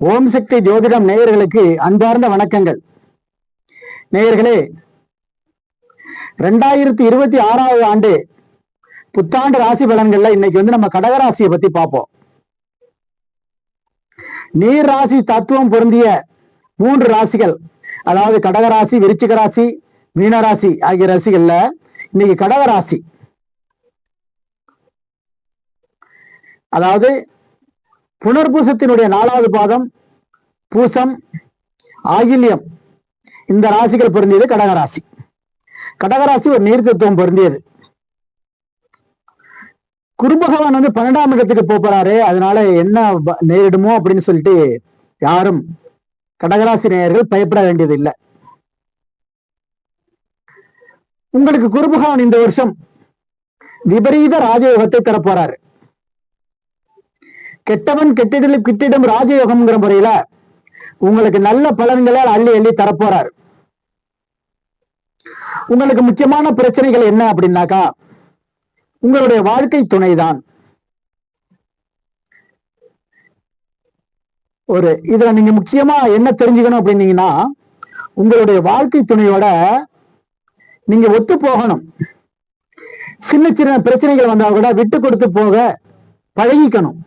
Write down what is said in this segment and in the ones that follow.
ஓம் சக்தி ஜோதிடம் நேயர்களுக்கு அன்பார்ந்த வணக்கங்கள். நேயர்களே ரெண்டாயிரத்தி இருபத்தி ஆறாவது ஆண்டு புத்தாண்டு ராசி பலன்கள்ல இன்னைக்கு வந்து நம்ம கடகராசியை பத்தி பார்ப்போம். நீர் ராசி தத்துவம் பொருந்திய மூன்று ராசிகள் அதாவது கடகராசி விருச்சிக ராசி மீனராசி ஆகிய ராசிகள்ல இன்னைக்கு கடகராசி. அதாவது புனர்பூசத்தினுடைய நாலாவது பாதம் பூசம் ஆகில்யம். இந்த ராசிகள் பொருந்தியது கடகராசி கடகராசி ஒரு நீர்த்தத்துவம் பொருந்தியது. குரு பகவான் வந்து பன்னெண்டாம் இடத்துக்கு போறாரு. அதனால என்ன நேரிடுமோ அப்படின்னு சொல்லிட்டு யாரும் கடகராசி நேயர்கள் பயப்பட வேண்டியது இல்லை உங்களுக்கு குருபகவான் இந்த வருஷம் விபரீத ராஜயோகத்தை தரப்போறாரு. கெட்டவன் கெட்டிடம் கிட்டிடம் ராஜயோகம்ங்கிற முறையில உங்களுக்கு நல்ல பலன்களை அள்ளி அள்ளி தரப்போறார். உங்களுக்கு முக்கியமான பிரச்சனைகள் என்ன அப்படின்னாக்கா உங்களுடைய வாழ்க்கை துணைதான். ஒரு இதுல நீங்க முக்கியமா என்ன தெரிஞ்சுக்கணும் அப்படின்னீங்கன்னா உங்களுடைய வாழ்க்கை துணையோட நீங்க ஒத்து போகணும். சின்ன சின்ன பிரச்சனைகள் வந்தா கூட விட்டு கொடுத்து போக பழகிக்கணும்.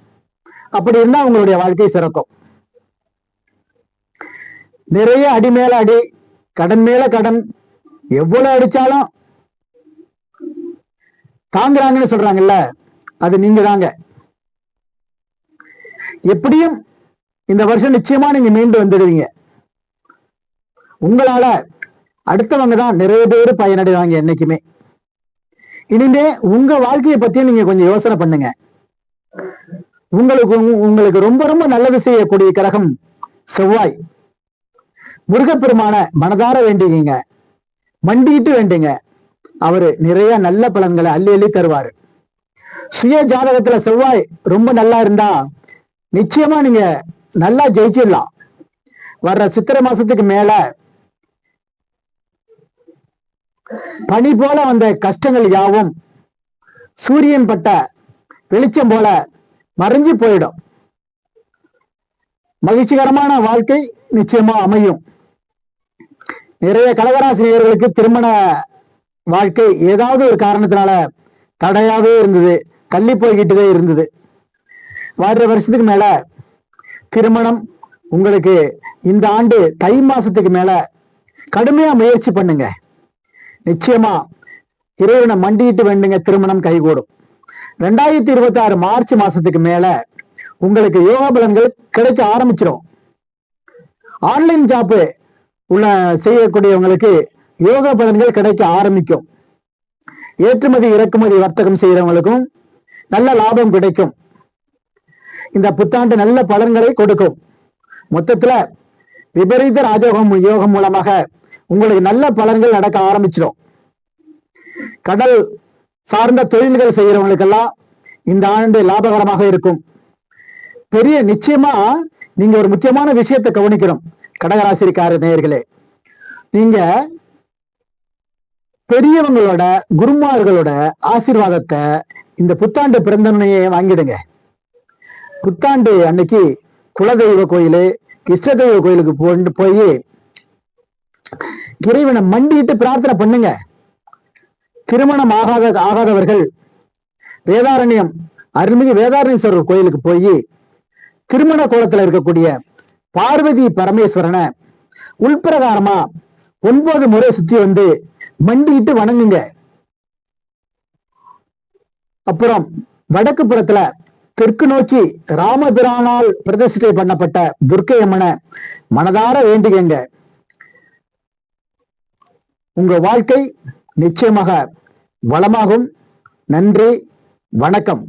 அப்படி இருந்தா உங்களுடைய வாழ்க்கை சிறக்கும். நிறைய அடி மேல அடி கடன் மேல கடன் எவ்வளவு அடிச்சாலும் தாங்குறாங்கன்னு சொல்றாங்கல்ல அது நீங்க தாங்க. எப்படியும் இந்த வருஷம் நிச்சயமா நீங்க மீண்டு வந்துடுவீங்க. உங்களால அடுத்தவங்க தான் நிறைய பேர் பயனடைவாங்க என்னைக்குமே. இனிமே உங்க வாழ்க்கையை பத்தி நீங்க கொஞ்சம் யோசனை பண்ணுங்க. உங்களுக்கு உங்களுக்கு ரொம்ப ரொம்ப நல்லது செய்யக்கூடிய கிரகம் செவ்வாய். முருகப்பெருமான மனதார வேண்டிங்க மண்டிட்டு வேண்டுங்க. அவரு நிறைய நல்ல பலன்களை அள்ளி அள்ளி தருவாரு. சுய ஜாதகத்துல செவ்வாய் ரொம்ப நல்லா இருந்தா நிச்சயமா நீங்க நல்லா ஜெயிச்சிடலாம். வர்ற சித்திரை மாசத்துக்கு மேல பனி போல வந்த கஷ்டங்கள் யாவும் சூரியன் பட்ட வெளிச்சம் போல மறைஞ்சு போயிடும். மகிழ்ச்சிகரமான வாழ்க்கை நிச்சயமா அமையும். நிறைய கடகராசினியர்களுக்கு திருமண வாழ்க்கை ஏதாவது ஒரு காரணத்தினால தடையாவே இருந்தது. தள்ளி போய்கிட்டுதே இருந்தது. வார வருஷத்துக்கு மேல திருமணம் உங்களுக்கு இந்த ஆண்டு தை மாசத்துக்கு மேல கடுமையா முயற்சி பண்ணுங்க. நிச்சயமா இறைவனை மண்டிட்டு வேண்டுங்க திருமணம் கைகூடும். ரெண்டாயிரத்தி இருபத்தி ஆறு மார்ச் மாசத்துக்கு மேல உங்களுக்கு யோகா பலன்கள் கிடைக்க ஆரம்பிச்சிடும் ஆன்லைன் ஜாப்பு உள்ள செய்யக்கூடியவங்களுக்கு யோகா பலன்கள் கிடைக்க ஆரம்பிக்கும். ஏற்றுமதி இறக்குமதி வர்த்தகம் செய்யறவங்களுக்கும் நல்ல லாபம் கிடைக்கும். இந்த புத்தாண்டு நல்ல பலன்களை கொடுக்கும். மொத்தத்துல விபரீத ராஜயோகம் யோகம் மூலமாக உங்களுக்கு நல்ல பலன்கள் நடக்க ஆரம்பிச்சிடும் கடல் சார்ந்த தொழில்கள் செய்யறவங்களுக்கெல்லாம் இந்த ஆண்டு லாபகரமாக இருக்கும். பெரிய நிச்சயமா நீங்க ஒரு முக்கியமான விஷயத்தை கவனிக்கணும் கடகராசிரிக்கார நேயர்களே. நீங்க பெரியவங்களோட குருமார்களோட ஆசீர்வாதத்தை இந்த புத்தாண்டு பிறந்தனையே வாங்கிடுங்க. புத்தாண்டு அன்னைக்கு குலதெய்வ கோயிலு இஷ்ட தெய்வ கோயிலுக்கு போய் இறைவனை மண்டிட்டு பிரார்த்தனை பண்ணுங்க. திருமணம் ஆகாத ஆகாதவர்கள் வேதாரண்யம் அருள்மிகு வேதாரண்யேஸ்வரர் கோயிலுக்கு போய் திருமண கோலத்துல இருக்கக்கூடிய பார்வதி பரமேஸ்வரனை உள்பிரகாரமா ஒன்பது முறை சுத்தி வந்து மண்டிட்டு வணங்குங்க. அப்புறம் வடக்கு புறத்துல தெற்கு நோக்கி ராமபிரானால் பிரதிஷ்டை பண்ணப்பட்ட துர்க்கை அம்மனை மனதார வேண்டுகங்க. உங்க வாழ்க்கை நிச்சயமாக வளமாகும். நன்றி வணக்கம்.